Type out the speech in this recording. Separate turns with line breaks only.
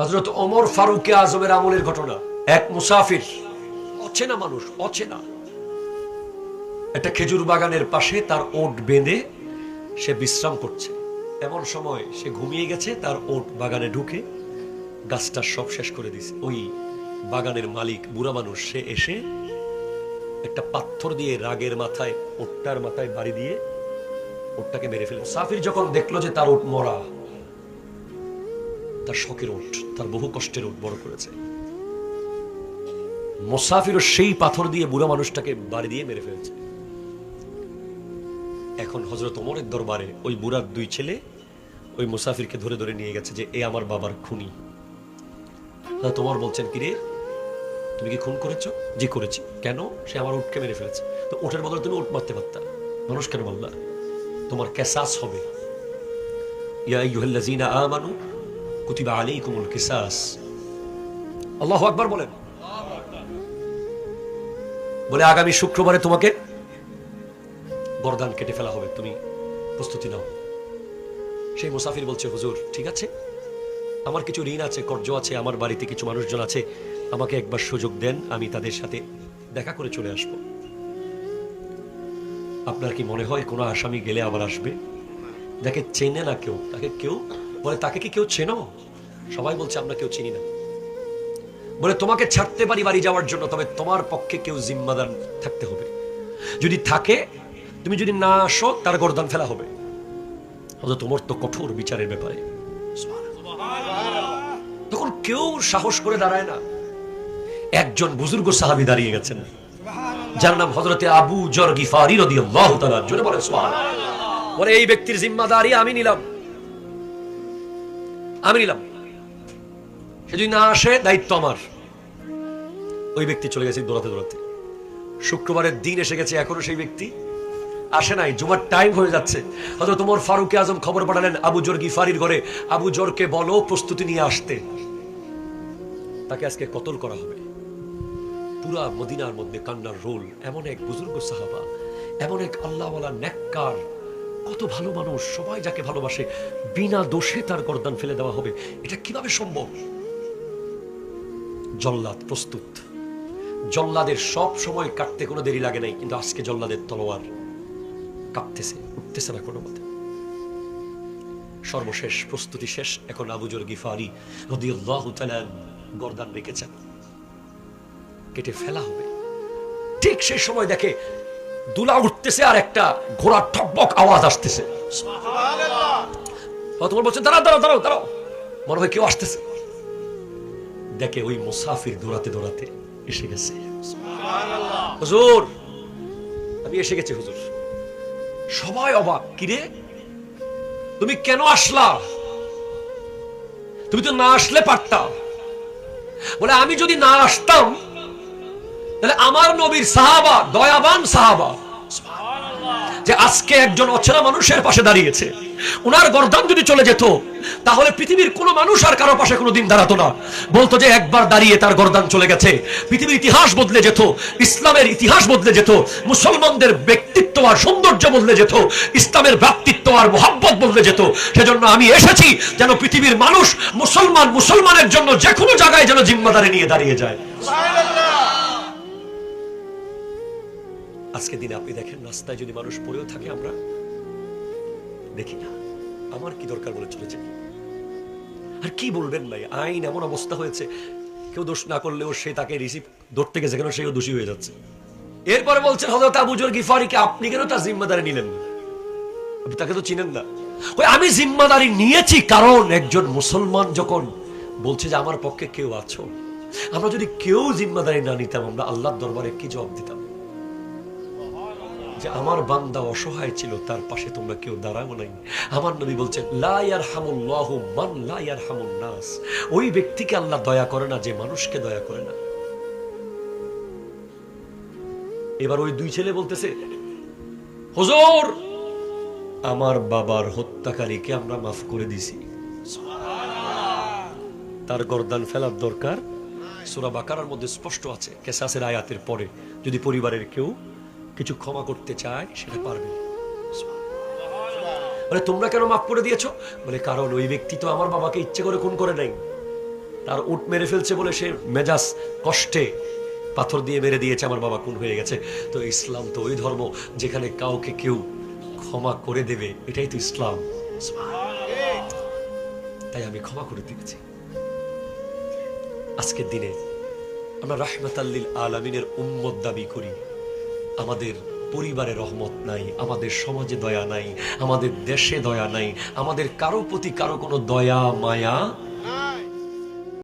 হজরত ওমর ফারুকে আজমের আমলের ঘটনা। এক মুসাফির, অচেনা মানুষ, অচেনা। একটা খেজুর বাগানের পাশে তার ওট বেঁধে সে বিশ্রাম করছে। এমন সময় সে ঘুমিয়ে গেছে, তার ওট বাগানে ঢুকে গাছটা সব শেষ করে দিছে ওই বাগানের মালিক, বুড়া মানুষ, সে এসে একটা পাথর দিয়ে রাগের মাথায়, ওটটার মাথায় বাড়ি দিয়ে ওটটাকে মেরে ফেলে মুসাফির যখন দেখল যে তার ওট মরা তার শখের ওট তার বহু কষ্টের ওট বড় করেছে। মোসাফিরও সেই পাথর দিয়ে বুড়া মানুষটাকে বাড়ি দিয়ে মেরে ফেলেছে। এখন হজরত ওমরের দরবারে ওই বুড়ার দুই ছেলে ওই মুসাফিরকে ধরে ধরে নিয়ে গেছে যে, এ আমার বাবার খুনি। তোমার বলছেন, কিরে, তুমি কি খুন করেছ? যে করেছি। কেন? সে আমার উঠকে মেরে ফেলেছে। তো ওঠের বদলে তুমি উঠ মারতে পারতা। মানুষ কেন বললা তোমার কেসাস হবে। ইয়া আইয়ুহাল্লাযীনা আমানু কুতিবা আলাইকুমুল কিসাস আল্লাহু আকবার বলেন। বলে আগামী শুক্রবারে তোমাকে গর্দান কেটে ফেলা হবে। তুমি প্রস্তুতি নাও। সেই মুসাফির বলছে হুজুর ঠিক আছে? আমার কিছু ঋণ আছে কর্জ আছে আমার বাড়িতে কিছু মানুষজন আছে। আমাকে একবার সুযোগ দেন আমি তাদের সাথে দেখা করে চলে আসব। আপনার কি মনে হয় কোনো আসামি গেলে আবার আসবে? দেখে চেনে না কেউ তাকে কেউ বলে, তাকে কি কেউ চেনো? সবাই বলছে, আমরা কেউ চিনি না। বলে, তোমাকে ছাড়তে পারি বাড়ি যাওয়ার জন্য, তবে তোমার পক্ষে কেউ জিম্মাদার থাকতে হবে। যদি থাকে, তুমি যদি না আসো, তার গর্দান ফেলা হবে। তোমার তো কঠোর বিচারের ব্যাপারে। তখন কেউ সাহস করে দাঁড়ায় না। একজন বুজুর্গ সাহাবি দাঁড়িয়ে গেছেন, যার নাম হজরতে আবু জর গিফারি রাদিয়াল্লাহু তাআলা জোরে বলেন, সুবহানাল্লাহ। বলে, এই ব্যক্তির জিম্মাদারি আমি নিলাম। আমি নিলাম। সে যদি না আসে দায়িত্ব আমার। ওই ব্যক্তি চলে গেছে দৌড়াতে দৌড়াতে। শুক্রবারের দিন এসে গেছে এখনও সেই ব্যক্তি। আসে নাই, জুমার টাইম হয়ে যাচ্ছে। হয়তো তোমার ফারুকে আজম খবর পাঠালেন আবু জোর গিফারির ঘরে। আবু জোরকে বলো প্রস্তুতি নিয়ে আসতে। তাকে আজকে কতল করা হবে? পুরা মদিনার মধ্যে কান্নার রোল। এমন এক বুজুর্গ সাহাবা, এমন এক আল্লাহওয়ালা নেককার কত ভালো মানুষ, সবাই যাকে ভালোবাসে, বিনা দোষে তার গর্দান ফেলে দেওয়া হবে। এটা কীভাবে সম্ভব? জল্লাদ প্রস্তুত। জল্লাদের সব সময় কাটতে কোনো দেরি লাগে নাই, কিন্তু আজকে জল্লাদের তলোয়ার কাঁপতেছে, উঠতেছে না কোনো মতে। সর্বশেষ প্রস্তুতি শেষ, এখন আবুজর গিফারি রাদিয়াল্লাহু তাআলা গর্দান রেখেছেন। কেটে ফেলা হবে। ঠিক সেই সময় দেখে দুলা উঠতেছে আর একটা ঘোড়ার ঠকবক আওয়াজ আসতেছে। তোমার বলছেন দাঁড়াও দাঁড়াও দাঁড়াও দাঁড়াও। মনে হয় কেউ আসতেছে। দেখে ওই মুসাফির দৌড়াতে দৌড়াতে এসে গেছে। হুজুর আমি এসে গেছি হুজুর। সবাই অবাক। কিরে তুমি কেন আসলা? তুমি তো না আসলে পারতাম। বলে আমি যদি না আসতাম তাহলে আমার নবীর সাহাবা, দয়াবান সাহাবা, যে আজকে একজন অচেনা মানুষের পাশে দাঁড়িয়েছে ওনার গর্দান যদি চলে যেত, তাহলে পৃথিবীর কোনো মানুষ আর কারও পাশে কোনো দিন দাঁড়াতো না। বলতো যে একবার দাঁড়িয়ে তার গর্দান চলে গেছে। পৃথিবীর ইতিহাস বদলে যেত, ইসলামের ইতিহাস বদলে যেত, মুসলমানদের ব্যক্তিত্ব আর সৌন্দর্য বদলে যেত, ইসলামের ব্যক্তিত্ব আর মোহাব্বত বদলে যেত। সেজন্য আমি এসেছি যেন পৃথিবীর মানুষ মুসলমান মুসলমানের জন্য যে কোনো জায়গায় যেন জিম্মাদারি নিয়ে দাঁড়িয়ে যায়। আজকে দিনে আপনি দেখেন রাস্তায় যদি মানুষ পড়েও থাকে আমরা, দেখি না। আমার কি দরকার বলে চলে যাই আর কি বলবেন ভাই? আইন এমন অবস্থা হয়েছে, কেউ দোষ না করলেও সে তাকে রিসিভ ধরতে গেছে কেন, সেও দোষী হয়ে যাচ্ছে। এরপরে বলছেন হজরত আবুজর গিফারিকে আপনি কেন তার জিম্মাদারি নিলেন? আপনি তাকে তো চিনেন না। ওই আমি জিম্মাদারি নিয়েছি কারণ একজন মুসলমান যখন বলছে যে আমার পক্ষে কেউ আছো, আমরা যদি কেউ জিম্মাদারি না নিতাম, আমরা আল্লাহর দরবারে কি জবাব দিতাম? যে আমার বান্দা অসহায় ছিল, তার পাশে তোমরা কেউ দাঁড়াও নাই। আমার নবী বলছেন লায়ার হামুল্লাহ মান লায়ার হামুন নাস। ওই ব্যক্তিকে আল্লাহ দয়া করে না, যে মানুষকে দয়া করে না। এবার ওই দুই ছেলে বলতেছে, হুজুর, আমার বাবার হত্যাকারীকে আমরা মাফ করে দিছি। তার গর্দান ফেলার দরকার। সুরা বাকারার মধ্যে স্পষ্ট আছে, কেসাসের আয়াতের পরে, যদি পরিবারের কেউ কিছু ক্ষমা করতে চায়, সেটা পারবে। বলে, তোমরা কেন মাফ করে দিয়েছ? বলে, কারণ ওই ব্যক্তি তো আমার বাবাকে ইচ্ছে করে খুন করে নাই। তার উট মেরে ফেলছে বলে সে মেজাজ কষ্টে পাথর দিয়ে মেরে দিয়েছে, আমার বাবা খুন হয়ে গেছে। তো ইসলাম তো ওই ধর্ম যেখানে কাউকে কেউ ক্ষমা করে দেবে, এটাই তো ইসলাম। তাই আমি ক্ষমা করে দিয়েছি। আজকের দিনে আমরা রাহমাতাল্লিল আলামিনের উম্মত দাবি করি। আমাদের পরিবারে রহমত নাই, আমাদের সমাজে দয়া নাই, আমাদের দেশে দয়া নাই, আমাদের কারও প্রতি কারও কোনো দয়া, মায়া